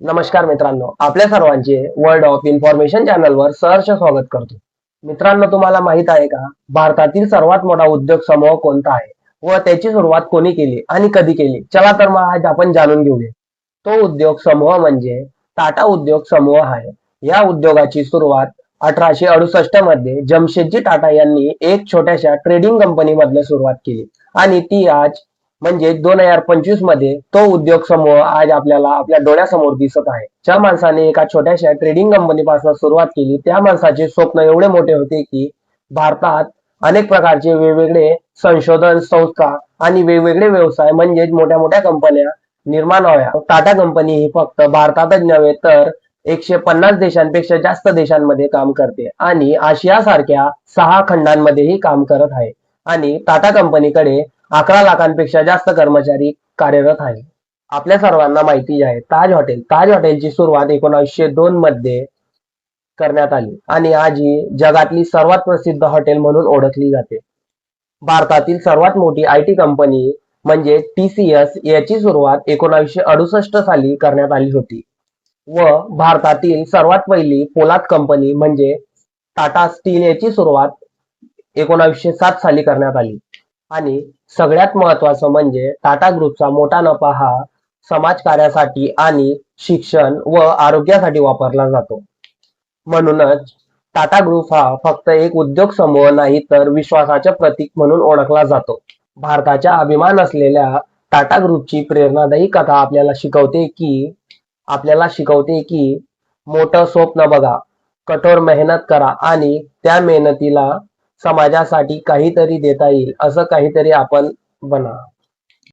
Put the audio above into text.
नमस्कार मित्रांनो आपल्या सर्वांचे वर्ल्ड ऑफ इन्फॉर्मेशन चॅनलवर सहर्ष स्वागत करतो. मित्रांनो तुम्हाला माहीत आहे का? भारतातील सर्वात मोठा उद्योग समूह कोणता आहे? व त्याची सुरुवात कोणी केली आणि कधी केली? चला तर मग आज आपण जाणून घेऊया. तो उद्योग समूह म्हणजे टाटा उद्योग समूह आहे. या उद्योगाची सुरुवात अठराशे अडुसष्टमध्ये जमशेदजी टाटा यांनी एक छोट्याशा ट्रेडिंग कंपनी सुरुवात केली. आणि ती आज म्हणजे दोन हजार पंचवीसमध्ये तो उद्योग समूह आज आपल्याला आपल्या डोळ्यासमोर दिसत आहे. ज्या माणसाने एका छोट्याशा ट्रेडिंग कंपनीपासून सुरुवात केली त्या माणसाचे स्वप्न एवढे मोठे होते की भारतात अनेक प्रकारचे वेगवेगळे संशोधन संस्था आणि वेगवेगळे व्यवसाय म्हणजेच मोठ्या मोठ्या कंपन्या निर्माण व्हाव्या. टाटा कंपनी ही फक्त भारतातच नव्हे तर एकशे पन्नास देशांपेक्षा जास्त देशांमध्ये काम करते आणि आशिया सारख्या सहा खंडांमध्येही काम करत आहे. आणि टाटा कंपनीकडे अकरा लाखांपेक्षा जास्त कर्मचारी कार्यरत आहे आपल्या सर्वांना माहिती आहे ताज हॉटेल. ताज हॉटेलची सुरुवात एकोणीसशे दोन मध्ये करण्यात आली आणि आज ही जगातली सर्वात प्रसिद्ध हॉटेल म्हणून ओळखली जाते. भारतातील सर्वात मोठी आय टी कंपनी म्हणजे टी सी एस याची सुरुवात एकोणीसशे अडुसष्ट साली करण्यात आली होती व भारतातील सर्वात पहिली पोलाद कंपनी म्हणजे टाटा स्टील याची सुरुवात एकोणीसशे सात साली करण्यात आली. आणि सगळ्यात महत्वाचं म्हणजे टाटा ग्रुपचा मोठा नफा हा समाजकार्यासाठी आणि शिक्षण व आरोग्यासाठी वापरला जातो. म्हणूनच टाटा ग्रुप हा फक्त एक उद्योग समूह नाही तर विश्वासाचे प्रतीक म्हणून ओळखला जातो. भारताच्या अभिमान असलेल्या टाटा ग्रुपची प्रेरणादायी कथा आपल्याला शिकवते की आपल्याला शिकवते की मोठं स्वप्न बघा कठोर मेहनत करा आणि त्या मेहनतीला समाजासाठी काहीतरी देता येईल असं काहीतरी आपण बना.